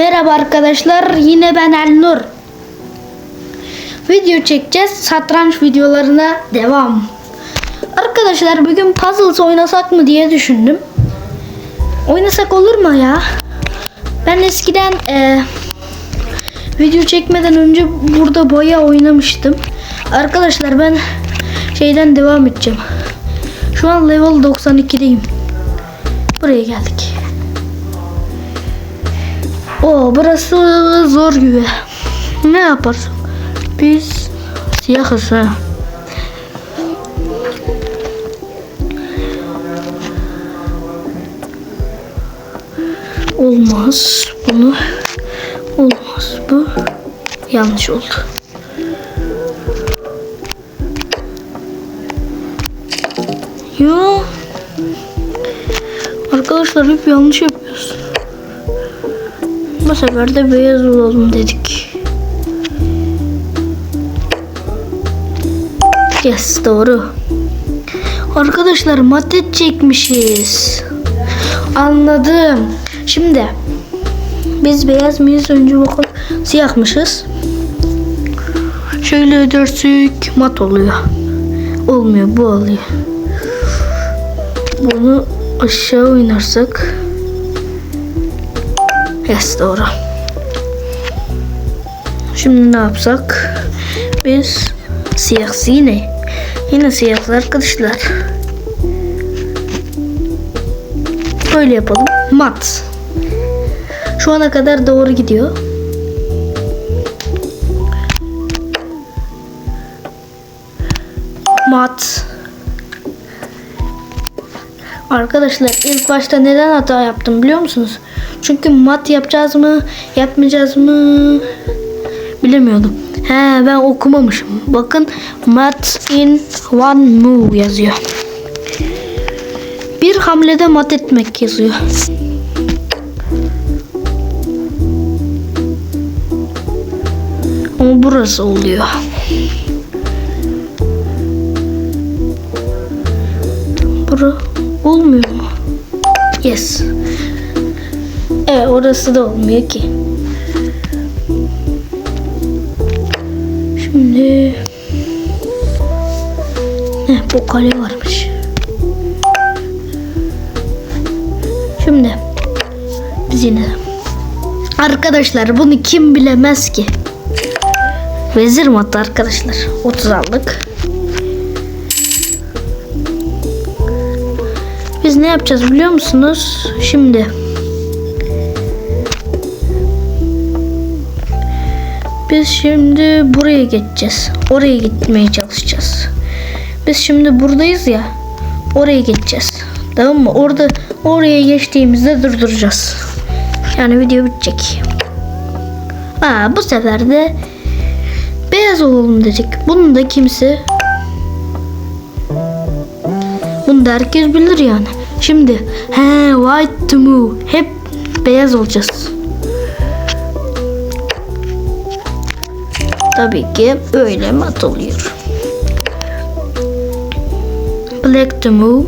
Merhaba arkadaşlar yine ben Elnur. Video çekeceğiz satranç videolarına devam. Arkadaşlar bugün puzzles oynasak mı diye düşündüm. Oynasak olur mu ya? Ben eskiden e, video çekmeden önce burada boya oynamıştım. Arkadaşlar ben şeyden devam edeceğim. Şu an level 92'deyim. Buraya geldik. O burası zor gibi. Ne yaparsın? Biz siyahız ha. Olmaz bunu. Olmaz bu. Yanlış oldu. Yo. Arkadaşlar hep yanlış yapıyoruz. Bu sefer de beyaz olalım dedik. Yes doğru. Arkadaşlar matet çekmişiz. Anladım. Şimdi biz beyaz mıyız? Önce bakalım. Siyahmışız. Şöyle ödersek mat oluyor. Olmuyor bu oluyor. Bunu aşağı oynarsak Yes doğru. Şimdi ne yapsak? Biz siyah yine. Yine siyahlı arkadaşlar. Böyle yapalım. Mat. Şu ana kadar doğru gidiyor. Mat. Arkadaşlar ilk başta neden hata yaptım biliyor musunuz? Çünkü mat yapacağız mı, yapmayacağız mı bilemiyordum. He ben okumamışım. Bakın mat in one move yazıyor. Bir hamlede mat etmek yazıyor. Ama burası oluyor. Bura olmuyor mu? Yes. Evet orası da olmuyor ki. Şimdi Heh, bu kale varmış. Şimdi biz yine Arkadaşlar bunu kim bilemez ki? Vezir matı arkadaşlar. 30 aldık. Ne yapacağız biliyor musunuz? Şimdi Biz şimdi buraya geçeceğiz. Oraya gitmeye çalışacağız. Biz şimdi buradayız ya. Oraya geçeceğiz. Tamam mı? Orada oraya geçtiğimizde durduracağız. Yani video bitecek. Aa, bu sefer de beyaz olalım dedik. Bunu da kimse bunu da herkes bilir yani. Şimdi he white to move. Hep beyaz olacağız. Tabii ki böyle mat oluyor. Black to move.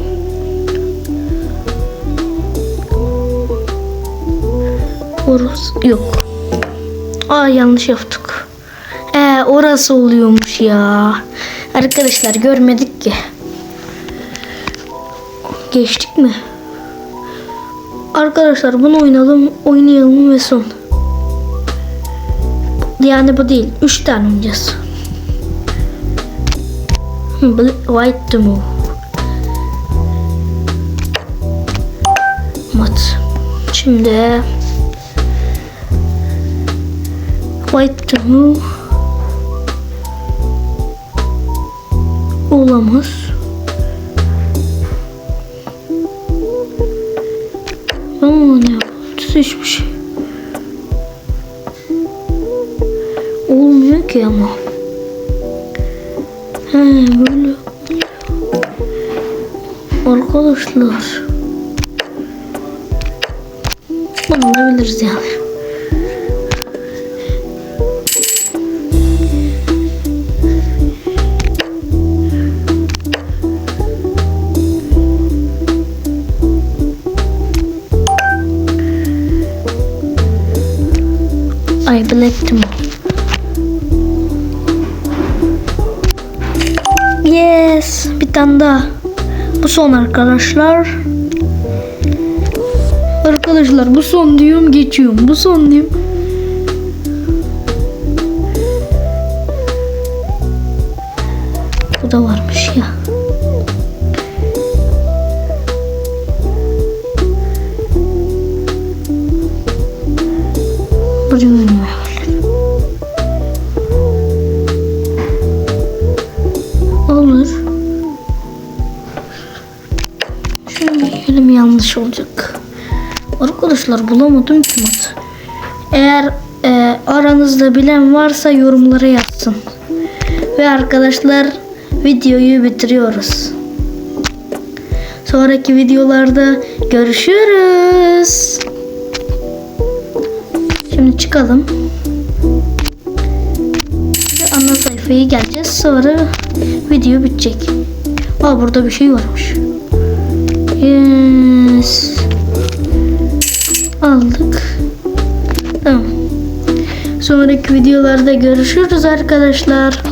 Orası yok. Aa yanlış yaptık. Ee orası oluyormuş ya. Arkadaşlar görmedik ki. Geçtik mi? Arkadaşlar bunu oynayalım, oynayalım ve son. Yani bu değil. Üç tane oynayacağız. White to move. Mat. Şimdi white to move. Olamaz. Ama ne yapacağız? Hiçbir şey. Olmuyor ki ama. He böyle. Arkadaşlar. Bunu da biliriz yani. Ay Black'tim o. Yes. Bir tane daha. Bu son arkadaşlar. Arkadaşlar bu son diyorum geçiyorum. Bu son diyorum. Bu da varmış ya. Buraya yanlış olacak. Arkadaşlar bulamadım ki mat. Eğer e, aranızda bilen varsa yorumlara yazsın. Ve arkadaşlar videoyu bitiriyoruz. Sonraki videolarda görüşürüz. Şimdi çıkalım. Ve ana sayfaya geleceğiz. Sonra video bitecek. Aa burada bir şey varmış. Yes. Aldık. Tamam. Sonraki videolarda görüşürüz arkadaşlar.